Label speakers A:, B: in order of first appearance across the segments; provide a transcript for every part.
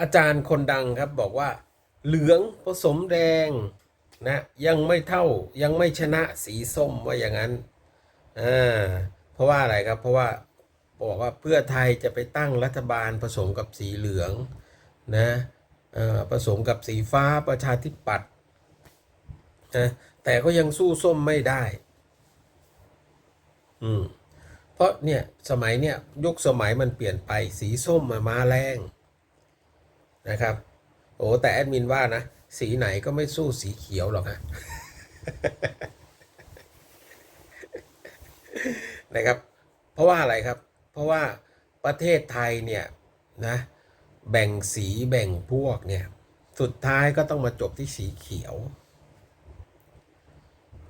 A: อาจารย์คนดังครับบอกว่า เหลืองผสมแดงนะยังไม่เท่ายังไม่ชนะสีส้มว่าอย่างนั้นอ่าเพราะว่าอะไรครับเพราะว่าบอกว่าเพื่อไทยจะไปตั้งรัฐบาลผสมกับสีเหลืองนะผสมกับสีฟ้าประชาธิปัตย์นะแต่ก็ยังสู้ส้มไม่ได้อืมเพราะเนี่ยสมัยเนี่ยยุคสมัยมันเปลี่ยนไปสีส้มมามาแรง นะครับ โอ้แต่แอดมินว่านะ สีไหนก็ไม่สู้สีเขียวหรอกฮะนะครับ เพราะว่าอะไรครับ เพราะว่าประเทศไทยเนี่ยนะแบ่งสีแบ่งพวกเนี่ยสุดท้ายก็ต้องมาจบที่สีเขียว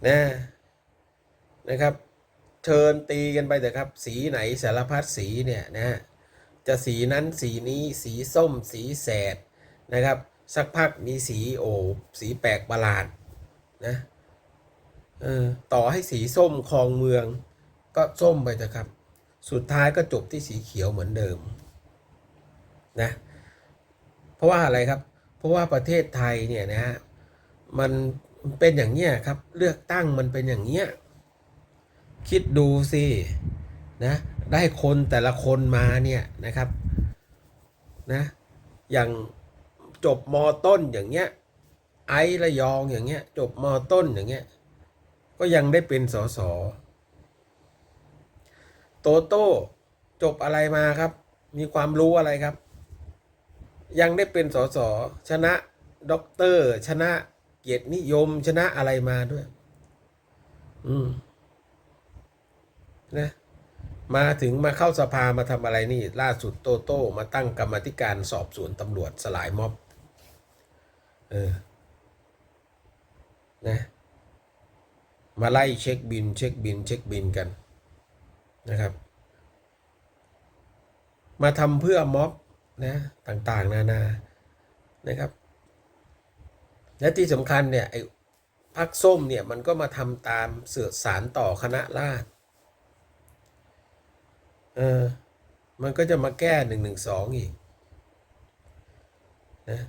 A: นะนะครับ เชิญตีกันไปเถอะครับ สีไหนสารพัดสีเนี่ยนะ จะสีนั้นสีนี้สีส้มสีแสดนะครับ สักพักมีสีโอสีแปลกประหลาดนะเออต่อให้สีส้มคลองเมือง ก็ส้มไปเถอะครับ สุดท้ายก็จบที่สีเขียวเหมือนเดิมนะเพราะว่าอะไรครับ เพราะว่าประเทศไทยเนี่ยนะฮะมันเป็นอย่างเนี้ยครับ เลือกตั้งมันเป็นอย่างเนี้ยคิดดูสินะ ได้คนแต่ละคนมาเนี่ยนะครับนะอย่างจบมต้นอย่างเงี้ยไอระยองอย่างเงี้ยจบมต้นอย่างเงี้ยก็ยังได้เป็นสสโตโต้จบอะไรมาครับ มีความรู้อะไรครับ ยังได้เป็นสสชนะด็อกเตอร์ ชนะเกียรตินิยมชนะอะไรมาด้วย อืมนะ มาถึงมาเข้าสภามาทำอะไรนี่ ล่าสุดโตโต้มาตั้งกรรมธิการสอบสวนตำรวจสลายม็อบเออนะมาไล่เช็คบิน เช็คบิน เช็คบินกันนะครับ มาทำเพื่อม็อบนะต่างๆ นานานะครับ และที่สำคัญเนี่ยไอ้พักส้มเนี่ยมันก็มาทำตามเสือสารต่อคณะราษฎร เออ มันก็จะมาแก้หนึ่งหนึ่งสองอีกนะ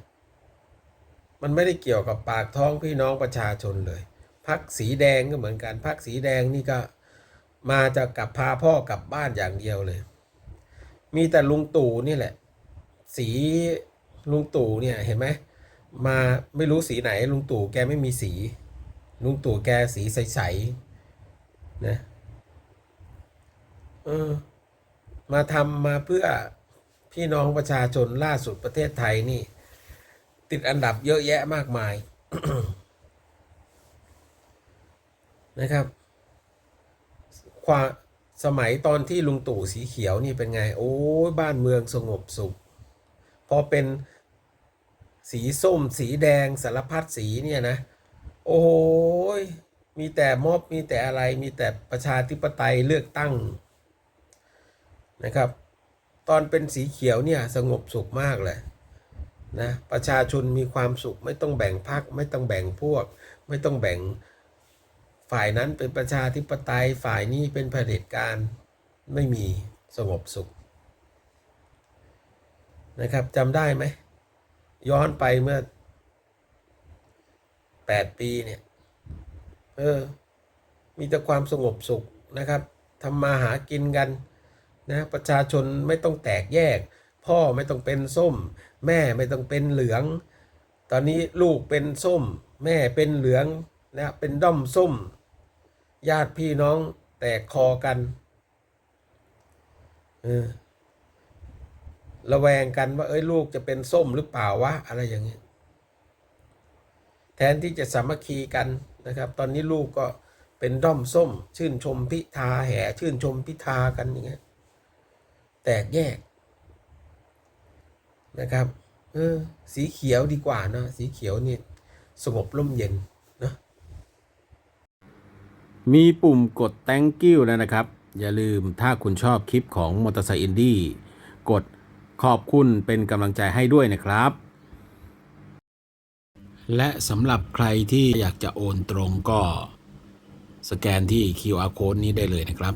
A: มันไม่ได้เกี่ยวกับปากท้องพี่น้องประชาชนเลยพักสีแดงก็เหมือนกันพักสีแดงนี่ก็มาจะกลับพาพ่อกลับบ้านอย่างเดียวเลย มีแต่ลุงตู่นี่แหละ สีลุงตู่เนี่ยเห็นไหมมาไม่รู้สีไหนลุงตู่แกไม่มีสี ลุงตู่แกสีใสๆนะเออ มาทำมาเพื่อพี่น้องประชาชนล่าสุดประเทศไทยนี่ ติดอันดับเยอะแยะมากมายนะครับ ความสมัยตอนที่ลุงตู่สีเขียวนี่เป็นไง โอ้บ้านเมืองสงบสุข พอเป็นสีส้ม สีแดงสารพัดสีเนี่ยนะ โอ้ยมีแต่ม็อบมีแต่อะไรมีแต่ประชาธิปไตยเลือกตั้ง นะครับ ตอนเป็นสีเขียวเนี่ยสงบสุขมากเลยนะประชาชนมีความสุขไม่ต้องแบ่งพรรคไม่ต้องแบ่งพวก ไม่ต้องแบ่งฝ่ายนั้นเป็นประชาธิปไตยฝ่ายนี้เป็นเผด็จการไม่มีสงบสุขนะครับจำได้ไหมย้อนไปเมื่อแปดปีเนี่ยเออมีแต่ความสงบสุขนะครับทำมาหากินกัน นะประชาชนไม่ต้องแตกแยก พ่อไม่ต้องเป็นส้ม แม่ไม่ต้องเป็นเหลือง ตอนนี้ลูกเป็นส้ม แม่เป็นเหลืองนะเป็นด้อมส้ม ญาติพี่น้องแตกคอกันเออระแวงกันว่าเอ้ยลูกจะเป็นส้มหรือเปล่าวะอะไรอย่างเงี้ยแทนที่จะสามัคคีกันนะครับ ตอนนี้ลูกก็เป็นด้อมส้ม ชื่นชมพิธาแห่ชื่นชมพิธากันอย่างเงี้ย ตกแยกนะครับ เออ สีเขียวดีกว่านะสีเขียวนี่สงบร่มเย็นนะ
B: มีปุ่มกด thank you แล้วนะครับ อย่าลืมถ้าคุณชอบคลิปของมอเตอร์ไซค์อินดี้กดขอบคุณเป็นกำลังใจให้ด้วยนะครับ และสำหรับใครที่อยากจะโอนตรงก็ สแกนที่ QR code นี้ได้เลยนะครับ